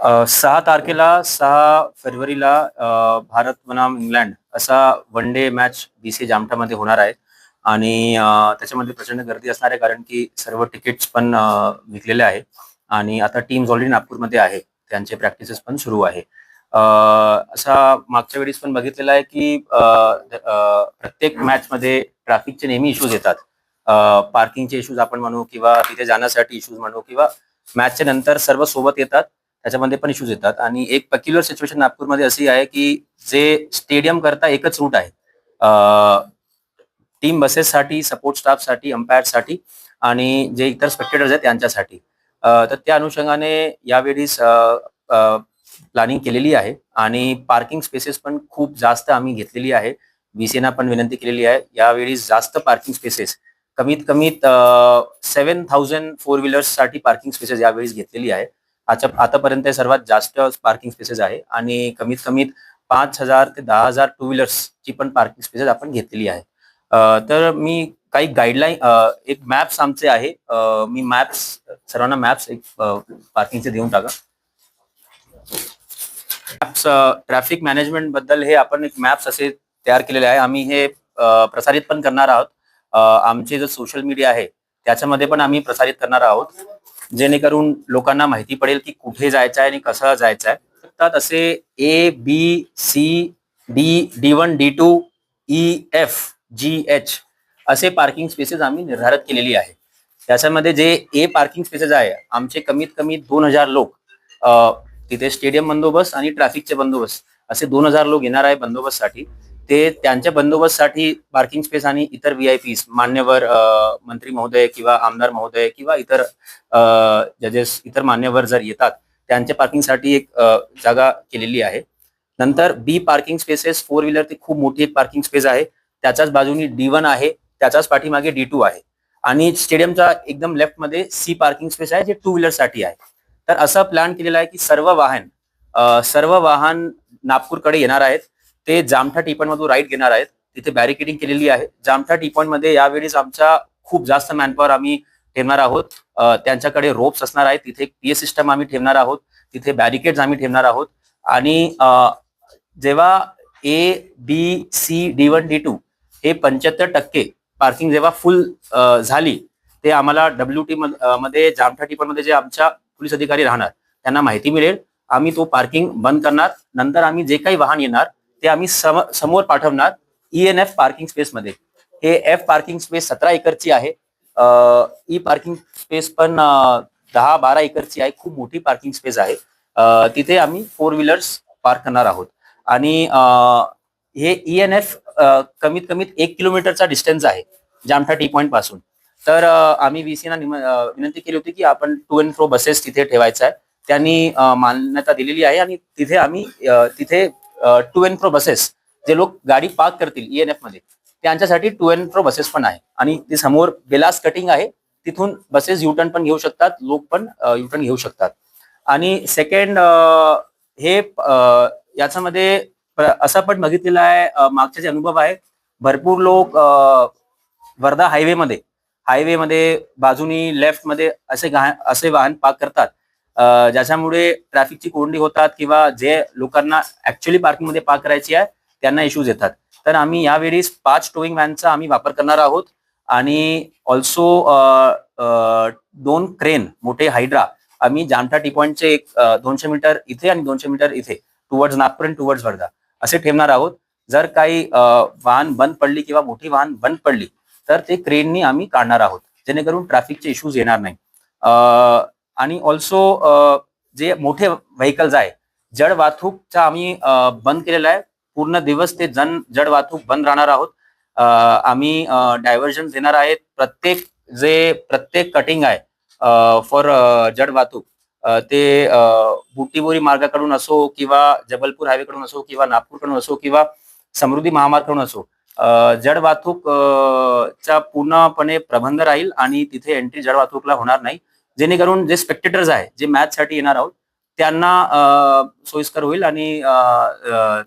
सहा तारखेला सहा फेब्रुवारीला भारत बनाम इंग्लंड असा वन डे मॅच बीसी जामठामध्ये होणार आहे. आणि त्याच्यामध्ये प्रचंड गर्दी असणार आहे कारण की सर्व तिकीट्स पण विकलेले आहे. आणि आता टीम्स ऑलरेडी नागपूरमध्ये आहे. त्यांचे प्रॅक्टिसेस पण सुरू आहे. असा मागच्या वेळेस पण बघितलेला आहे की प्रत्येक मॅचमध्ये ट्रॅफिकचे नेहमी इश्यूज येतात. पार्किंगचे इश्यूज आपण म्हणू किंवा तिथे जाण्यासाठी इश्यूज म्हणू किंवा मॅचच्या नंतर सर्व सोबत येतात. त्याच्यामध्ये पण इश्यूज येतात. आणि एक पक्युलर सिच्युएशन नागपूरमध्ये अशी आहे की जे स्टेडियम करता एकच रूट आहे. टीम बसेससाठी सपोर्ट स्टाफसाठी साठी आणि जे इतर स्पेक्टेटर्स आहेत त्यांच्यासाठी. तर त्या अनुषंगाने यावेळीस प्लॅनिंग केलेली आहे. आणि पार्किंग स्पेसेस पण खूप जास्त आम्ही घेतलेली आहे. बीसीना पण विनंती केलेली आहे. यावेळी जास्त पार्किंग स्पेसेस कमीत कमीत सेव्हन थाउजंड फोर व्हीलर्ससाठी पार्किंग स्पेसेस यावेळी घेतलेली आहे. आता आतापर्यंत सर्वात जास्त पार्किंग स्पेसेस आहे. आणि कमीत कमीत पाच हजार ते दहा हजार टू व्हीलर्सची पण पार्किंग स्पेसेस आपण घेतलेली आहे. तर मी काही गाईडलाईन एक मॅप्स आमचे आहे. मी मॅप्स सर्वांना मॅप्स एक पार्किंगचे देऊन टाका. मॅप्स ट्रॅफिक मॅनेजमेंटबद्दल हे आपण एक मॅप्स असे तयार केलेले आहे. आम्ही हे प्रसारित पण करणार आहोत. आमचे जो सोशल मीडिया आहे त्याच्यामध्ये पण आम्ही प्रसारित करणार आहोत. जेणेकरून लोकांना माहिती पडेल की कुठे जायचं आहे आणि कसं जायचं आहे तर असे A B C D D one D two E F G H असे पार्किंग स्पेसेस आम्ही निर्धारित केलेली आहे. त्याच्यामध्ये जे ए पार्किंग स्पेसेस आहे आमचे कमीत कमी दोन हजार लोक तिथे स्टेडियम बंदोबस्त आणि ट्रॅफिकचे बंदोबस्त असे दोन हजार लोक येणार आहे बंदोबस्तसाठी ते त्यांच्या बंदोबस्तसाठी पार्किंग स्पेस आणि इतर व्ही आय पीस मान्यवर मंत्री महोदय किंवा आमदार महोदय किंवा इतर जजेस इतर मान्यवर जर येतात त्यांच्या पार्किंगसाठी एक जागा केलेली आहे. नंतर B parking spaces four wheeler ती खूप मोठी एक पार्किंग स्पेस आहे. त्याच्याच बाजूनी डी वन आहे त्याच्याच पाठीमागे डी टू आहे. आणि स्टेडियमच्या एकदम लेफ्टमध्ये सी पार्किंग स्पेस आहे जे टू व्हीलरसाठी आहे. तर असा प्लॅन केलेला आहे की सर्व वाहन सर्व वाहन नागपूरकडे येणार आहेत. ते जामठा टी मधून राईट घेणार आहेत. तिथे बॅरिकेडिंग केलेली आहे. जामठा टी मध्ये यावेळीच आमच्या खूप जास्त मॅनपॉवर आम्ही ठेवणार आहोत. त्यांच्याकडे रोप्स असणार आहेत. तिथे एक पीए सिस्टम आम्ही ठेवणार आहोत. तिथे बॅरिकेड्स आम्ही ठेवणार आहोत. आणि जेव्हा A B C D one D two हे पंच्याहत्तर टक्के पार्किंग जेव्हा फुल झाली ते आम्हाला डब्ल्यू टी मध्ये जामठा टी मध्ये जे आमच्या पोलीस अधिकारी राहणार त्यांना माहिती मिळेल. आम्ही तो पार्किंग बंद करणार. नंतर आम्ही जे काही वाहन येणार ते आम्ही सम- समोर पाठवणार ई एन एफ पार्किंग स्पेसमध्ये हे एफ पार्किंग स्पेस सतरा एकरची आहे. ई पार्किंग स्पेस पण दहा बारा एकरची आहे. खूप मोठी पार्किंग स्पेस आहे. तिथे आम्ही फोर व्हीलर्स पार्क करणार आहोत. आणि हे ई एन एफ कमीत कमीत एक किलोमीटरचा डिस्टन्स आहे जामठा टी पॉईंटपासून. तर अ, आम्ही व्हीसीना विनंती केली होती की आपण टू अँड फ्रो बसेस तिथे ठेवायचं आहे. त्यांनी मान्यता दिलेली आहे आणि तिथे आम्ही तिथे टू एन फ्रो बसेस जे लोक गाडी पार्क करतील ई एन एफमध्ये त्यांच्यासाठी टू एन फ्रो बसेस पण आहे. आणि ते समोर बेलास कटिंग आहे तिथून बसेस युटर्न पण घेऊ शकतात लोक पण युटर्न घेऊ शकतात. आणि सेकंड हे याच्यामध्ये असा असं पण बघितलेलं आहे अ, मागचे जे अनुभव आहे भरपूर लोक वर्धा हायवे मध्ये हायवे मध्ये बाजूनी लेफ्टमध्ये असे गा- असे वाहन पार्क करतात. ज्याच्यामुळे ट्रॅफिकची कोंडी होतात किंवा जे लोकांना ऍक्च्युअली पार्किंगमध्ये पार्क करायची आहे त्यांना इश्यूज येतात. तर आम्ही यावेळी पाच टोईंग व्हॅनचा आम्ही वापर करणार आहोत. आणि ऑल्सो दोन क्रेन मोठे हायड्रा आम्ही जामठा टी पॉइंटचे एक दोनशे मीटर इथे आणि दोनशे मीटर इथे टुवर्ड्स नागपूर आणि टुवर्ड्स वर्धा असे ठेवणार आहोत. जर काही वाहन बंद पडली किंवा मोठी वाहन बंद पडली तर ते क्रेननी आम्ही काढणार आहोत. जेणेकरून ट्रॅफिकचे इश्यूज येणार नाही. आणि ऑल्सो जे मोठे व्हेकल्स आहे जड वाहतूकचा आम्ही बंद केलेला आहे. पूर्ण दिवस ते जन जड वाहतूक बंद राहणार आहोत. आम्ही डायव्हर्जन देणार आहेत. प्रत्येक जे प्रत्येक कटिंग आहे फॉर जड वाहतूक ते बुटीबोरी मार्गाकडून असो किंवा जबलपूर हायवेकडून असो किंवा नागपूरकडून असो किंवा समृद्धी महामार्गाकडून असो जड वाहतूक चा पूर्णपणे प्रबंध राहील आणि तिथे एंट्री जड वाहतूकला होणार नाही. जेणेकरून जे स्पेक्टेटर्स आहे जे मॅच साठी येणार आहोत त्यांना सोयीस्कर होईल आणि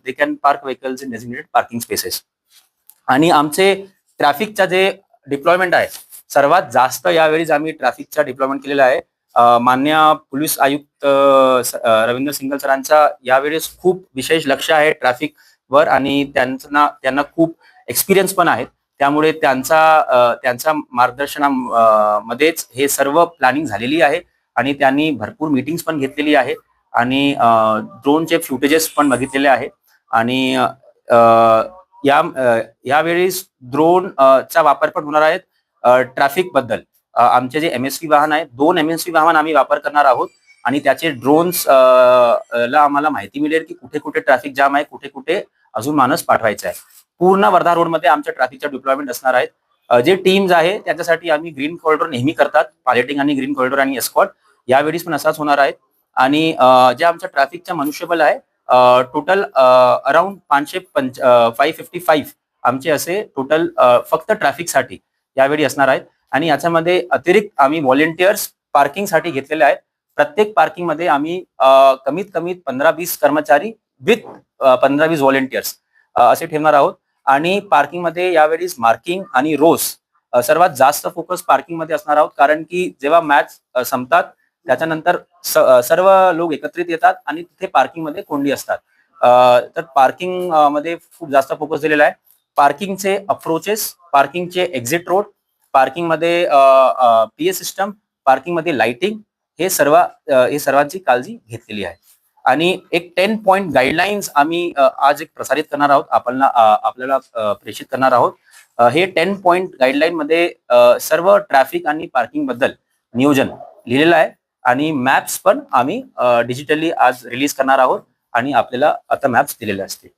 they can park vehicles in designated parking spaces आणि आमचे ट्रॅफिकचा जे डिप्लॉयमेंट आहे सर्वात जास्त यावेळी आम्ही ट्रॅफिकचा डिप्लॉयमेंट केलेला आहे. मान्य पोलीस आयुक्त रवींद्र सिंगल सरांचा यावेळेस खूप विशेष लक्ष आहे ट्रॅफिक वर आणि त्यांना त्यांना खूप एक्सपिरियन्स पण आहेत. त्यामुळे त्यांचा त्यांच्या मार्गदर्शनामध्येच हे सर्व प्लॅनिंग झालेली आहे आणि त्यांनी भरपूर मीटिंग्स पण घेतलेली आहे आणि ड्रोनचे फ्युटेजेस पण बघितलेले आहे. आणि अ, या यावेळेस ड्रोन चा वापर पण होणार आहे ट्रॅफिकबद्दल. आमचे जे एम एस वाहन आहे दोन एम एस वाहन आम्ही वापर करणार आहोत आणि त्याचे ड्रोन्स ला आम्हाला माहिती मिळेल की कुठे कुठे ट्रॅफिक जाम आहे कुठे कुठे अजून माणूस पाठवायचा आहे. पूर्ण वर्धा रोडमध्ये आमच्या ट्रॅफिकच्या डिप्लॉयमेंट असणार आहेत जे टीम्स आहे त्याच्यासाठी आम्ही ग्रीन कॉरिडॉर नेहमी करतात. पायलटिंग आणि ग्रीन कॉरिडॉर आणि एस्कॉट यावेळीस पण असाच होणार आहे. आणि जे आमच्या ट्रॅफिकच्या मनुष्यबल आहे टोटल अराउंड पाचशे पंच फाईव्ह फिफ्टी फाईव्ह आमचे असे टोटल फक्त ट्रॅफिकसाठी यावेळी असणार आहेत. आणि याच्यामध्ये अतिरिक्त आम्ही व्हॉलेंटियर्स पार्किंगसाठी घेतलेले आहेत. प्रत्येक पार्किंगमध्ये आम्ही कमीत कमी पंधरा वीस कर्मचारी विथ पंधरा वीस व्हॉलेंटियर्स असे ठेवणार आहोत. आणि पार्किंगमध्ये यावेळी मार्किंग आणि रोज सर्वात जास्त फोकस पार्किंगमध्ये असणार आहोत. कारण की जेव्हा मॅच संपतात त्याच्यानंतर स- सर्व लोक एकत्रित येतात आणि तिथे पार्किंगमध्ये कोंडी असतात. तर पार्किंगमध्ये खूप जास्त फोकस दिलेला आहे. पार्किंगचे अप्रोचेस पार्किंगचे एक्झिट रोड पार्किंगमध्ये पी ए सिस्टम पार्किंगमध्ये लाइटिंग हे सर्व हे सर्वांची काळजी घेतलेली आहे. आणि एक टेन पॉइंट गाईडलाईन्स आम्ही आज एक प्रसारित करणार आहोत. आपल्याला आपल्याला प्रेषित करणार आहोत. हे टेन पॉइंट गाईडलाईन मध्ये सर्व ट्रॅफिक आणि पार्किंगबद्दल नियोजन लिहिलेलं आहे. आणि मॅप्स पण आम्ही डिजिटली आज रिलीज करणार आहोत. आणि आपल्याला आता मॅप्स दिलेले असतील.